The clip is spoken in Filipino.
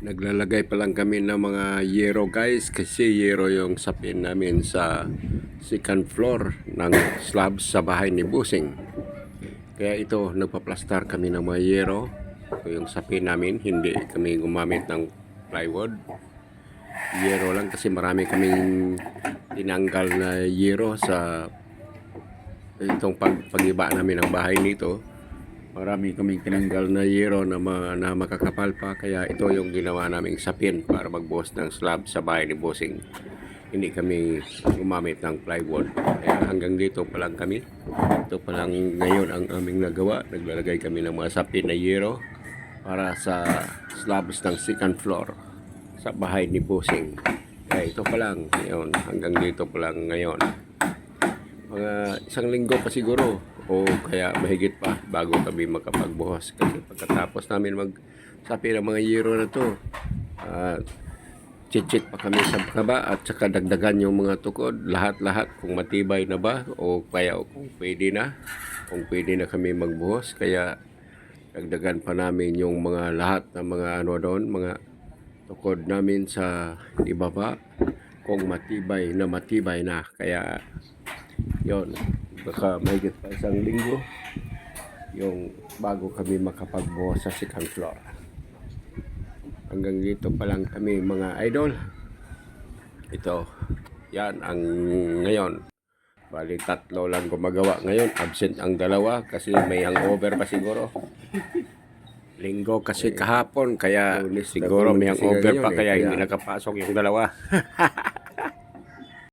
Naglalagay pa lang kami ng mga yero guys kasi yero yung sapin namin sa second floor ng slab sa bahay ni Busing. Kaya ito, nagpa-plaster kami ng mga yero. Ito yung sapin namin, hindi kami gumamit ng plywood. Yero lang kasi marami kaming tinanggal na yero sa itong pag pagiba namin ng bahay nito. Marami kaming tinanggal na yero na, ma, na makakapal pa kaya ito yung ginawa naming sapin para magbuhos ng slab sa bahay ni Bossing. Hindi kami gumamit ng plywood. Kaya hanggang dito pa lang kami. Ito pa lang ngayon ang aming nagawa. Naglalagay kami ng mga sapin na yero para sa slabs ng second floor sa bahay ni Bossing. Kaya ito pa lang ngayon. Hanggang dito pa lang ngayon mga isang linggo pa siguro o kaya mahigit pa bago kami makapagbuhos. Kasi pagkatapos namin magsapi ng mga yero na to uh, pa kami sa kaba at saka dagdagan yung mga tukod. Lahat-lahat kung matibay na ba o kaya kung pwede na kung pwede na kami magbuhos. Kaya dagdagan pa namin yung mga lahat ng mga ano doon mga tukod namin sa ibaba. Kung matibay na matibay na. Kaya yon baka mahigit pa isang linggo yung bago kami makapagbuhos sa second floor. Hanggang dito pa lang kami mga idol. Ito yan ang ngayon. Bali tatlo lang gumagawa ngayon. Absent ang dalawa kasi may hangover pa siguro. Linggo kasi kahapon kaya siguro may hangover pa kaya hindi nakapasok yung dalawa